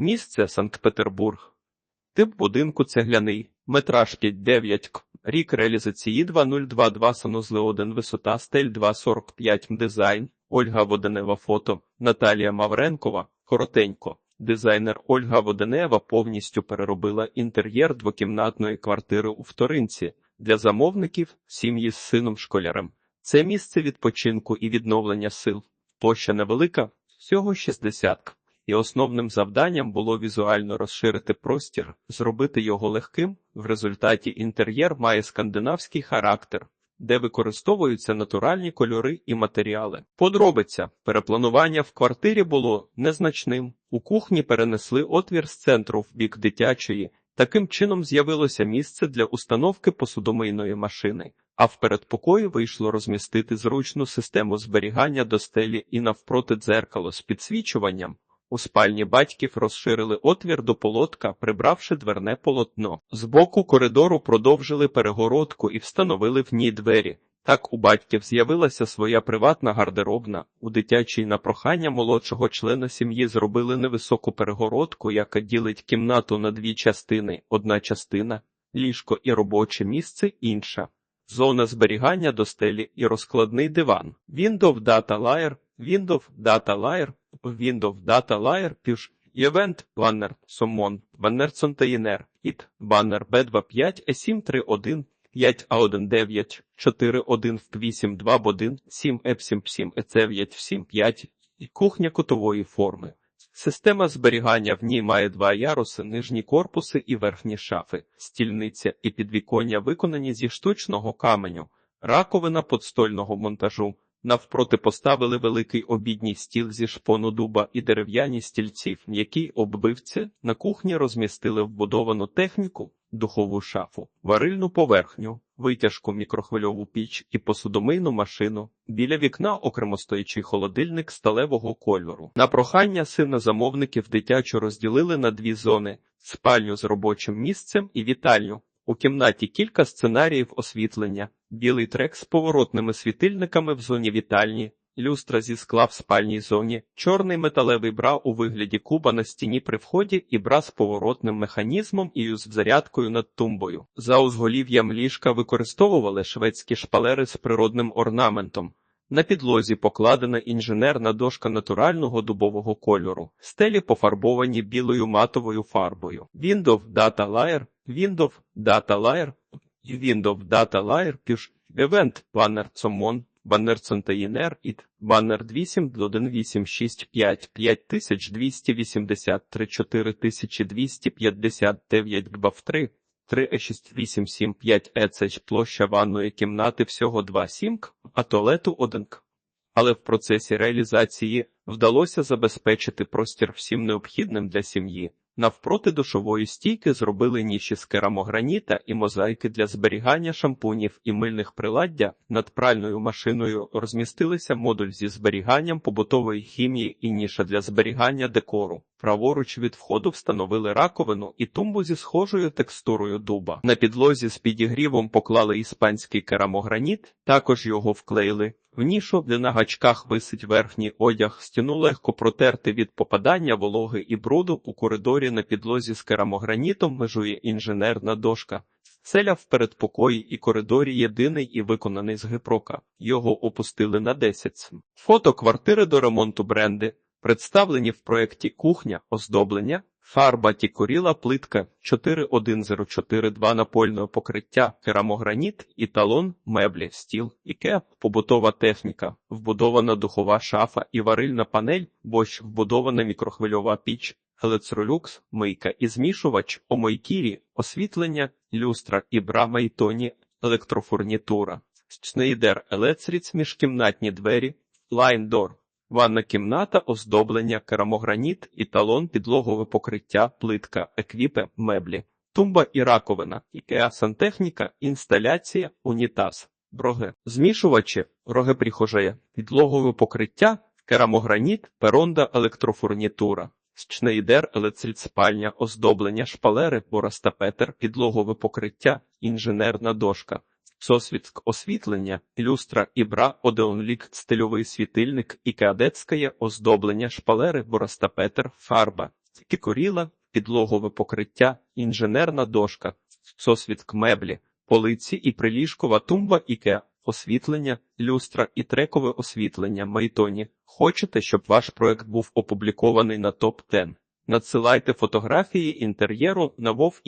Місце Санкт-Петербург. Тип будинку цегляний. Метраж 9 к. Рік реалізації 2022 санузли 1 висота стель 245 дизайн. Ольга Воденева фото. Наталія Мавренкова. Коротенько. Дизайнер Ольга Воденева повністю переробила інтер'єр двокімнатної квартири у вторинці для замовників сім'ї з сином-школярем. Це місце відпочинку і відновлення сил. Площа невелика, всього 60 к. І основним завданням було візуально розширити простір, зробити його легким. В результаті інтер'єр має скандинавський характер, де використовуються натуральні кольори і матеріали. Подробиця перепланування в квартирі було незначним. У кухні перенесли отвір з центру в бік дитячої. Таким чином з'явилося місце для установки посудомийної машини. А в передпокої вийшло розмістити зручну систему зберігання до стелі і навпроти дзеркало з підсвічуванням. У спальні батьків розширили отвір до полотка, прибравши дверне полотно. З боку коридору продовжили перегородку і встановили в ній двері. Так у батьків з'явилася своя приватна гардеробна. У дитячій на прохання молодшого члена сім'ї зробили невисоку перегородку, яка ділить кімнату на дві частини: одна частина ліжко і робоче місце, інша. Зона зберігання до стелі і розкладний диван. Windows Data Layer, Windows Data Layer, Windows Data Layer, Push, Event, Banner, Summon, Banner Container, It, Banner B25, E731, 5A19, 41 в 82 7 F77, E975 і кухня кутової форми. Система зберігання в ній має два яруси, нижні корпуси і верхні шафи, стільниця і підвіконня виконані зі штучного каменю, раковина подстольного монтажу. Навпроти поставили великий обідній стіл зі шпону дуба і дерев'яні стільців, м'який оббивці на кухні розмістили вбудовану техніку, духову шафу, варильну поверхню, витяжку мікрохвильову піч і посудомийну машину. Біля вікна окремостоячий холодильник сталевого кольору. На прохання сина замовників дитячу розділили на дві зони: спальню з робочим місцем і вітальню. У кімнаті кілька сценаріїв освітлення, білий трек з поворотними світильниками в зоні вітальні, люстра зі скла в спальній зоні, чорний металевий бра у вигляді куба на стіні при вході і бра з поворотним механізмом і з зарядкою над тумбою. За узголів'ям ліжка використовували шведські шпалери з природним орнаментом. На підлозі покладена інженерна дошка натурального дубового кольору, стелі пофарбовані білою матовою фарбою. Windows Data Layer, Windows Data Layer, Windows Data Layer, Push, Event, Banner Summon, Banner Container, It, Banner 8, 1865, 5283, 4259, GBAF 3, 3E6875 ECH площа ванної кімнати всього 2 сімк, а туалету 1 к. Але в процесі реалізації вдалося забезпечити простір всім необхідним для сім'ї. Навпроти душової стійки зробили ніші з керамограніта і мозаїки для зберігання шампунів і мильних приладдя. Над пральною машиною розмістилися модуль зі зберіганням побутової хімії і ніша для зберігання декору. Праворуч від входу встановили раковину і тумбу зі схожою текстурою дуба. На підлозі з підігрівом поклали іспанський керамограніт, також його вклеїли. В нішу, де на гачках висить верхній одяг, стіну легко протерти від попадання вологи і бруду у коридорі на підлозі з керамогранітом межує інженерна дошка. Целя в передпокої і коридорі єдиний і виконаний з гипрока. Його опустили на 10. Фото квартири до ремонту бренди. Представлені в проєкті кухня, оздоблення, фарба тікоріла плитка 41042 напольне покриття, керамограніт, італон, меблі, стіл, іке, побутова техніка, вбудована духова шафа і варильна панель, бощ вбудована мікрохвильова піч, елецролюкс, мийка і змішувач, омойкірі, освітлення, люстра і брама і тоні, електрофурнітура, Schneider Елецріц, міжкімнатні двері, лайндор. Ванна кімната, оздоблення, керамограніт, італон, підлогове покриття, плитка, еквіпе, меблі, тумба і раковина, ікеа сантехніка, інсталяція, унітаз, броги, змішувачі, роги прихожея, підлогове покриття, керамограніт, перонда, електрофурнітура, Шнейдер, елецріт-спальня, оздоблення, шпалери, боростапетер, підлогове покриття, інженерна дошка. Сосвідськ освітлення, люстра і бра, одеонлік, стильовий світильник і кадетське оздоблення, шпалери, боростапетер, фарба, кікоріла, підлогове покриття, інженерна дошка, сосвідк меблі, полиці і приліжкова тумба Ікеа, освітлення, люстра і трекове освітлення Майтоні. Хочете, щоб ваш проект був опублікований на топ 10 Надсилайте фотографії інтер'єру на Вов.